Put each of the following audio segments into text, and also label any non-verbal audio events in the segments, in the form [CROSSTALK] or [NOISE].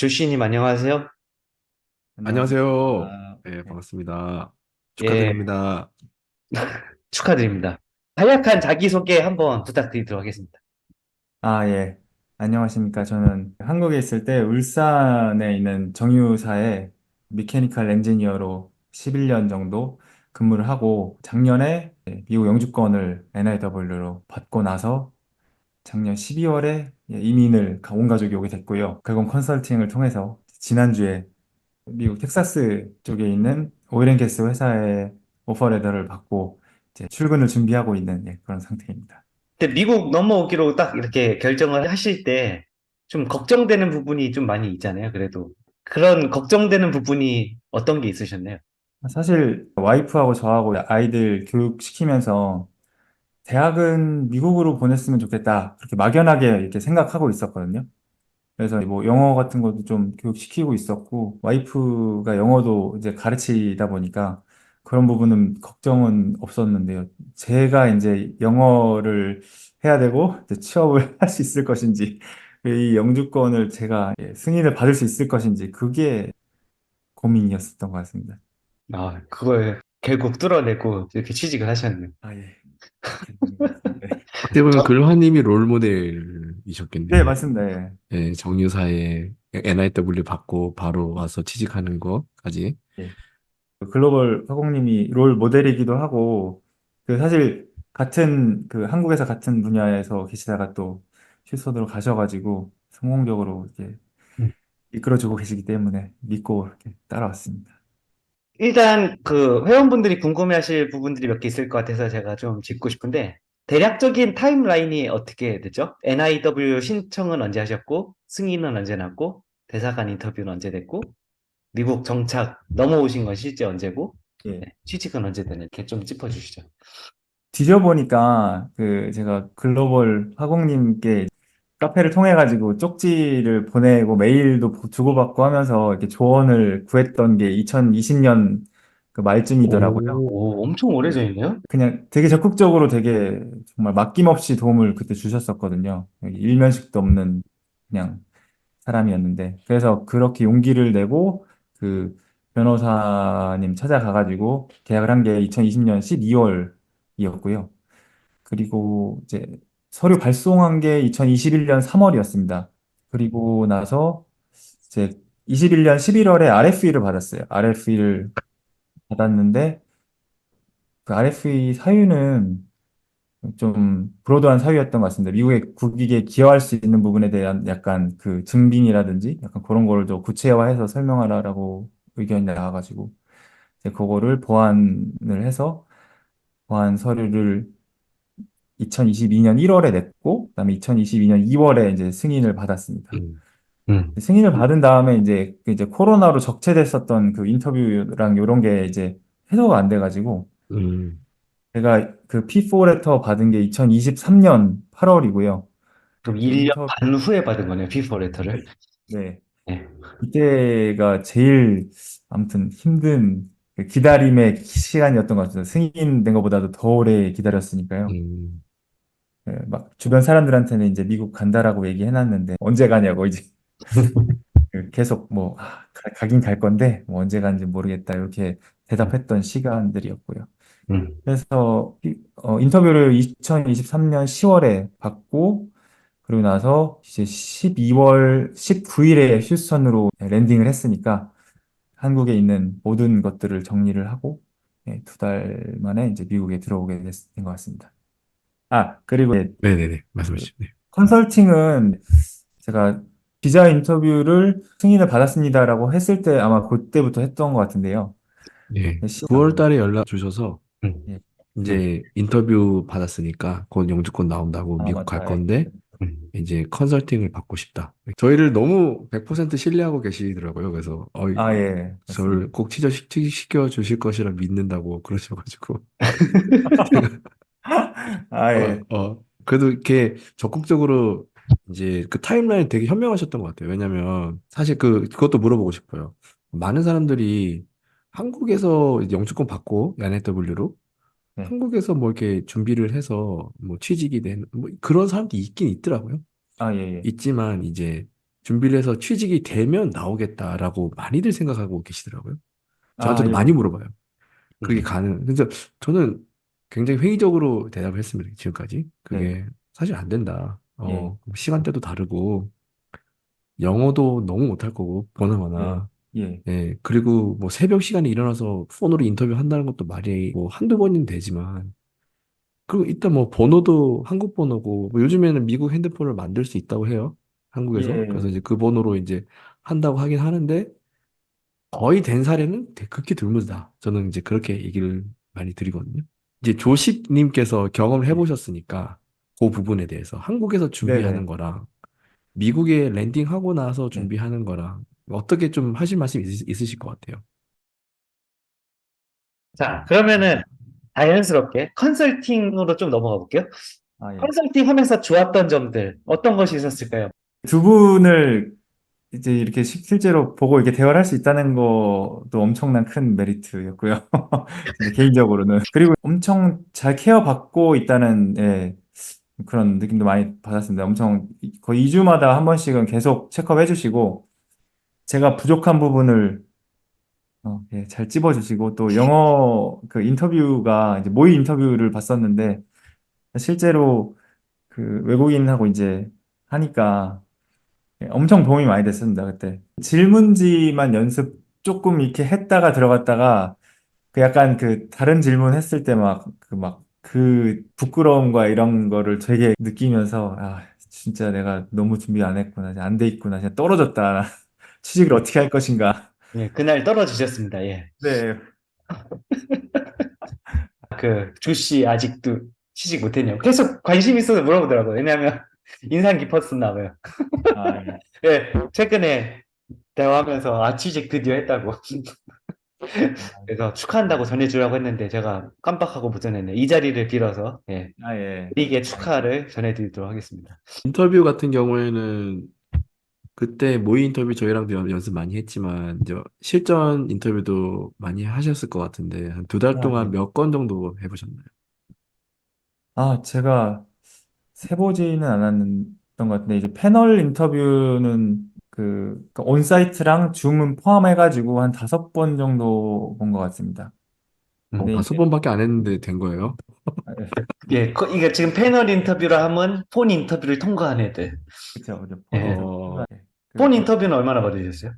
주시님 안녕하세요. 안녕하세요. 아, 네, 네. 반갑습니다. 예, 축하드립니다. [LAUGHS] 축하드립니다. 간략한 자기소개 한번 부탁드리도록 하겠습니다. 아, 예. 안녕하십니까. 저는 한국에 있을 때 울산에 있는 정유사에 미케니컬 엔지니어로 11년 정도 근무를 하고 작년에 미국 영주권을 NIW로 받고 나서 작년 12월에 이민을 가- 온 가족이 오게 됐고요. 그건 컨설팅을 통해서 지난주에 미국 텍사스 쪽에 있는 오일앤가스 회사의 오퍼레터를 받고 출근을 준비하고 있는 예, 그런 상태입니다. 근데 미국 넘어오기로 딱 이렇게 결정을 하실 때 좀 걱정되는 부분이 좀 많이 있잖아요. 그래도 그런 걱정되는 부분이 어떤 게 있으셨나요? 사실 와이프하고 저하고 아이들 교육시키면서 대학은 미국으로 보냈으면 좋겠다. 그렇게 막연하게 이렇게 생각하고 있었거든요. 그래서 뭐 영어 같은 것도 좀 교육시키고 있었고, 와이프가 영어도 이제 가르치다 보니까 그런 부분은 걱정은 없었는데요. 제가 이제 영어를 해야 되고 이제 취업을 [LAUGHS] 할 수 있을 것인지, 이 영주권을 제가 예, 승인을 받을 수 있을 것인지, 그게 고민이었었던 것 같습니다. 아, 그걸 결국 뚫어내고 이렇게 취직을 하셨네요. 아, 예. 같습니다. 네. 어떻게 보면 저- 글화님이 롤 네, 모델이셨겠네요. 맞습니다. 예. 예, 정유사에 NIW 받고 바로 와서 취직하는 거까지. 그 글로벌 화공님이 롤 모델이기도 하고, 그 사실 같은 그 한국에서 같은 분야에서 계시다가 또 휴스턴으로 가셔가지고 성공적으로 이렇게 음. 이끌어주고 계시기 때문에 믿고 이렇게 따라왔습니다. 일단 그 회원분들이 궁금해하실 부분들이 몇 개 있을 것 같아서 제가 좀 짚고 싶은데 대략적인 타임라인이 어떻게 되죠? NIW 신청은 언제 하셨고 승인은 언제 났고 대사관 인터뷰는 언제 됐고 미국 정착 넘어오신 건 실제 언제고 예. 네, 취직은 언제 되는 이렇게 좀 짚어주시죠. 뒤져보니까 그 제가 글로벌 화공님께 카페를 통해 가지고 쪽지를 보내고 메일도 보- 주고받고 하면서 이렇게 조언을 구했던 게 2020년 그 말쯤이더라고요. 오, 엄청 오래전이네요. 그냥 되게 적극적으로 되게 정말 맡김없이 도움을 그때 주셨었거든요. 일면식도 없는 그냥 사람이었는데. 그래서 그렇게 용기를 내고 그 변호사님 찾아가가지고 계약을 한 게 2020년 12월이었고요. 그리고 이제 서류 발송한 게 2021년 3월이었습니다. 그리고 나서 이제 21년 11월에 RFE를 받았어요. RFE를 받았는데 그 RFE 사유는 좀 브로드한 사유였던 것 같습니다. 미국의 국익에 기여할 수 있는 부분에 대한 약간 그 증빙이라든지 약간 그런 거를 좀 구체화해서 설명하라라고 의견이 나와가지고 이제 그거를 보완을 해서 보완 서류를 2022년 1월에 냈고 그다음에 2022년 2월에 이제 승인을 받았습니다. 음, 음. 승인을 받은 다음에 이제 그 이제 코로나로 적체됐었던 그 인터뷰랑 이런 게 이제 해소가 안 돼가지고 음, 제가 그 P4 레터 받은 게 2023년 8월이고요. 그럼 그 1년 인터 반 후에 받은 거네요, 피퍼 레터를. 네 네. 이때가 제일 아무튼 힘든 그 기다림의 시간이었던 것 같아요. 승인된 것보다도 더 오래 기다렸으니까요. 음, 예, 막 주변 사람들한테는 이제 미국 간다라고 얘기해놨는데 언제 가냐고 이제 [LAUGHS] 그 계속 뭐 아, 가- 가긴 갈 건데 뭐 언제 가는지 모르겠다 이렇게 대답했던 시간들이었고요. 음. 그래서 이- 어, 인터뷰를 2023년 10월에 받고 그리고 나서 이제 12월 19일에 휴스턴으로 랜딩을 했으니까 한국에 있는 모든 것들을 정리를 하고 예, 두달 만에 이제 미국에 들어오게 된 것 같습니다. 아, 그리고 이제 네네네. 말씀하시죠. 네. 컨설팅은 제가 기자 인터뷰를 승인을 받았습니다라고 했을 때 아마 그때부터 했던 것 같은데요. 예, 시- 9월 달에 연락 주셔서 음. 예. 이제 인터뷰 받았으니까 곧 영주권 나온다고 아, 미국 갈 맞다. 건데 음. 이제 컨설팅을 받고 싶다. 저희를 너무 100% 신뢰하고 계시더라고요. 그래서 어, 아, 예. 저를 꼭 취직시켜 주실 것이라 믿는다고 그러셔가지고 [LAUGHS] [LAUGHS] [LAUGHS] [LAUGHS] 아, 예. 어, 어, 그래도 이렇게 적극적으로 이제 그 타임라인 되게 현명하셨던 것 같아요. 왜냐면 사실 그, 그것도 물어보고 싶어요. 많은 사람들이 한국에서 이제 영주권 받고 NIW로 네. 한국에서 뭐 이렇게 준비를 해서 뭐 취직이 된 뭐 그런 사람도 있긴 있더라고요. 아, 예, 예. 있지만 이제 준비를 해서 취직이 되면 나오겠다라고 많이들 생각하고 계시더라고요. 아, 저한테도 예. 많이 물어봐요. 그게 음. 가능. 그래서 저는 굉장히 회의적으로 대답을 했습니다. 지금까지. 그게 사실 안 된다. 어, 시간대도 다르고, 영어도 너무 못할 거고, 보나마나. 예. 예, 그리고 뭐 새벽 시간에 일어나서 폰으로 인터뷰 한다는 것도 말이 뭐 한두 번이면 되지만, 그리고 일단 뭐 번호도 한국 번호고, 뭐 요즘에는 미국 핸드폰을 만들 수 있다고 해요. 한국에서. 예. 그래서 이제 그 번호로 이제 한다고 하긴 하는데, 거의 된 사례는 극히 드물다. 저는 이제 그렇게 얘기를 많이 드리거든요. 이제 조식님께서 경험을 해보셨으니까, 그 부분에 대해서 한국에서 준비하는 네네. 거랑, 미국에 랜딩하고 나서 네. 준비하는 거랑, 어떻게 좀 하실 말씀 있, 있으실 것 같아요. 자, 그러면은 자연스럽게 컨설팅으로 좀 넘어가 볼게요. 아, 예. 컨설팅 하면서 좋았던 점들, 어떤 것이 있었을까요? 두 분을 이제 이렇게 시- 실제로 보고 이렇게 대화를 할 수 있다는 것도 엄청난 큰 메리트였고요. [LAUGHS] 개인적으로는. 그리고 엄청 잘 케어받고 있다는, 예, 그런 느낌도 많이 받았습니다. 엄청 거의 2주마다 한 번씩은 계속 체크업 해주시고, 제가 부족한 부분을 어, 예, 잘 찝어주시고, 또 영어 그 인터뷰가 이제 모의 인터뷰를 봤었는데, 실제로 그 외국인하고 이제 하니까 예, 엄청 도움이 많이 됐습니다, 그때. 질문지만 연습 조금 이렇게 했다가 들어갔다가 그 약간 그 다른 질문 했을 때 막 그 막 그 부끄러움과 이런 거를 되게 느끼면서 아, 진짜 내가 너무 준비 안 했구나. 안 돼 있구나. 진짜 떨어졌다. [LAUGHS] 취직을 어떻게 할 것인가. 예, 그날 떨어지셨습니다. 예. 네. 그, 조 씨 아직도 취직 못했냐고. 계속 관심 있어서 물어보더라고요. 왜냐하면 인상 깊었었나 봐요. 아, 예. [LAUGHS] 예, 최근에 대화하면서 아, 취직 드디어 했다고. [LAUGHS] 그래서 축하한다고 전해주라고 했는데 제가 깜빡하고 못 전했네요. 이 자리를 빌어서, 예, 아, 예. 이게 축하를 전해드리도록 하겠습니다. 인터뷰 같은 경우에는 그때 모의 인터뷰 저희랑도 연- 연습 많이 했지만 이제 실전 인터뷰도 많이 하셨을 것 같은데 한 두 달 아, 동안 네. 몇건 정도 해보셨나요? 아, 제가 세보지는 않았던 것 같은데, 이제 패널 인터뷰는 그, 그 온사이트랑 줌은 포함해가지고 한 다섯 번 정도 본 것 같습니다. 음, 어, 네, 다섯 이제- 번밖에 안 했는데 된 거예요? [LAUGHS] 예, 거- 이게 지금 패널 인터뷰라 하면 폰 인터뷰를 통과한 애들. 그쵸, 그죠. 예. 어, 그- 폰 인터뷰는 얼마나 받으셨어요?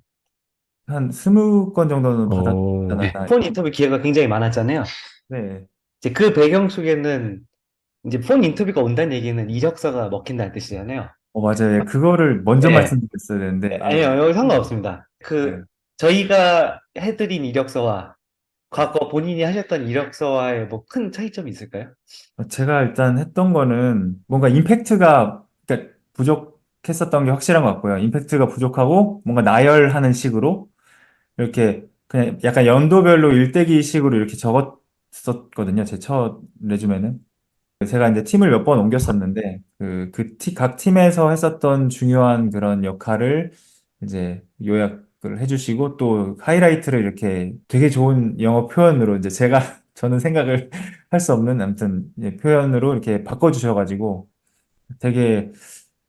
한 스무 건 정도는 어, 네, 받았잖아요. 폰 인터뷰 기회가 굉장히 많았잖아요. 네. 이제 그 배경 속에는 이제 폰 인터뷰가 온다는 얘기는 이력서가 먹힌다는 뜻이잖아요. 어, 맞아요. 예, 그거를 먼저 네. 말씀드렸어야 되는데. 아니요, 여기 상관없습니다. 그 네. 저희가 해드린 이력서와 과거 본인이 하셨던 이력서와의 뭐 큰 차이점이 있을까요? 어, 제가 일단 했던 거는 뭔가 임팩트가 그러니까 부족했었던 게 확실한 것 같고요. 임팩트가 부족하고 뭔가 나열하는 식으로 이렇게 그냥 약간 연도별로 일대기 식으로 이렇게 적었었거든요. 제 첫 레주메는. 제가 이제 팀을 몇 번 옮겼었는데 그, 그 티, 각 팀에서 했었던 중요한 그런 역할을 이제 요약을 해주시고 또 하이라이트를 이렇게 되게 좋은 영어 표현으로 이제 제가 [LAUGHS] 저는 생각을 [LAUGHS] 할 수 없는 아무튼 이제 표현으로 이렇게 바꿔주셔가지고 되게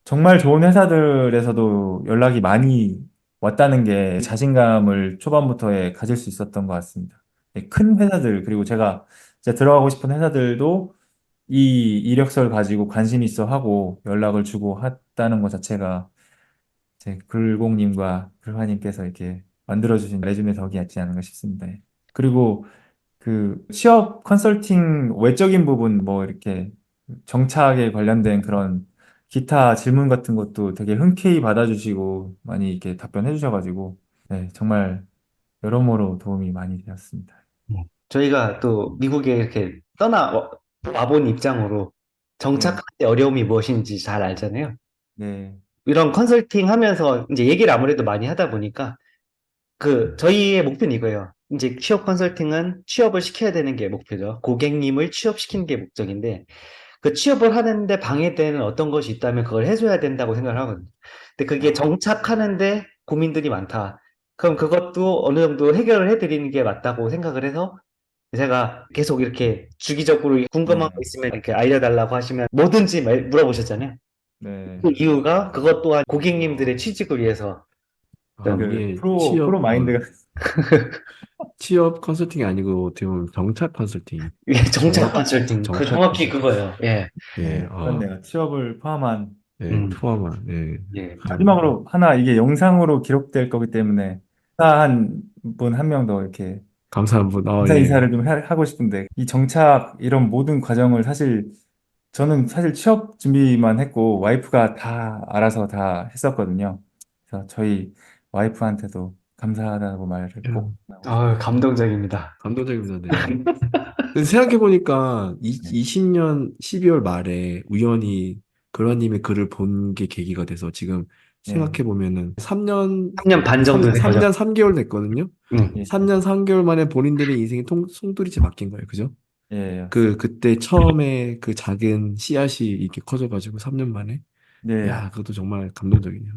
정말 좋은 회사들에서도 연락이 많이 왔다는 게 자신감을 초반부터에 가질 수 있었던 것 같습니다. 네, 큰 회사들 그리고 제가 진짜 들어가고 싶은 회사들도 이 이력서를 가지고 관심 있어 하고 연락을 주고 했다는 것 자체가 제 글공님과 글화님께서 이렇게 만들어주신 레주메 덕이 있지 않은가 싶습니다. 예. 그리고 그 취업 컨설팅 외적인 부분 뭐 이렇게 정착에 관련된 그런 기타 질문 같은 것도 되게 흔쾌히 받아주시고 많이 이렇게 답변해 주셔가지고 네, 정말 여러모로 도움이 많이 되었습니다. 저희가 또 미국에 이렇게 떠나 와- 와본 입장으로 정착할 때 어려움이 무엇인지 잘 알잖아요. 네, 이런 컨설팅 하면서 이제 얘기를 아무래도 많이 하다 보니까 그 저희의 목표는 이거예요. 이제 취업 컨설팅은 취업을 시켜야 되는 게 목표죠. 고객님을 취업시키는 게 목적인데 그 취업을 하는데 방해되는 어떤 것이 있다면 그걸 해줘야 된다고 생각을 하거든요. 근데 그게 정착하는데 고민들이 많다. 그럼 그것도 어느 정도 해결을 해드리는 게 맞다고 생각을 해서 제가 계속 이렇게 주기적으로 궁금한 거 네. 있으면 이렇게 알려달라고 하시면 뭐든지 말- 물어보셨잖아요. 네. 그 이유가 그것 또한 고객님들의 취직을 위해서 아, 그 이게 프로 취업, 프로 마인드가 [LAUGHS] 취업 컨설팅이 아니고 어떻게 보면 정착 컨설팅. 이게 정착 컨설팅 그 정착 정확히 컨설팅. 그거예요. 예. 예, 아, 그렇네요. 취업을 포함한 예, 음. 포함한, 예. 예. 마지막으로 하나 이게 영상으로 기록될 거기 때문에 한 분 한 명 더 이렇게 감사한 분, 아, 인사 예. 인사를 좀 하- 하고 싶은데 이 정착 이런 모든 과정을 사실 저는 사실 취업 준비만 했고 와이프가 다 알아서 다 했었거든요. 그래서 저희 와이프한테도 감사하다고 말을 꼭 하고 아 감동적입니다. 감동적입니다. 네. [LAUGHS] 근데 생각해보니까 이, 20년 12월 말에 우연히 그라님의 글을 본 게 계기가 돼서 지금 네. 생각해 보면은 3년, 3년 반 정도 된 거죠. 3년 3개월 됐거든요. 음. 예. 3년 3개월 만에 본인들의 인생이 통, 송두리째 바뀐 거예요. 그죠? 예, 그, 그때 처음에 그 작은 씨앗이 이렇게 커져 가지고 3년 만에. 예. 야, 그것도 정말 감동적이네요.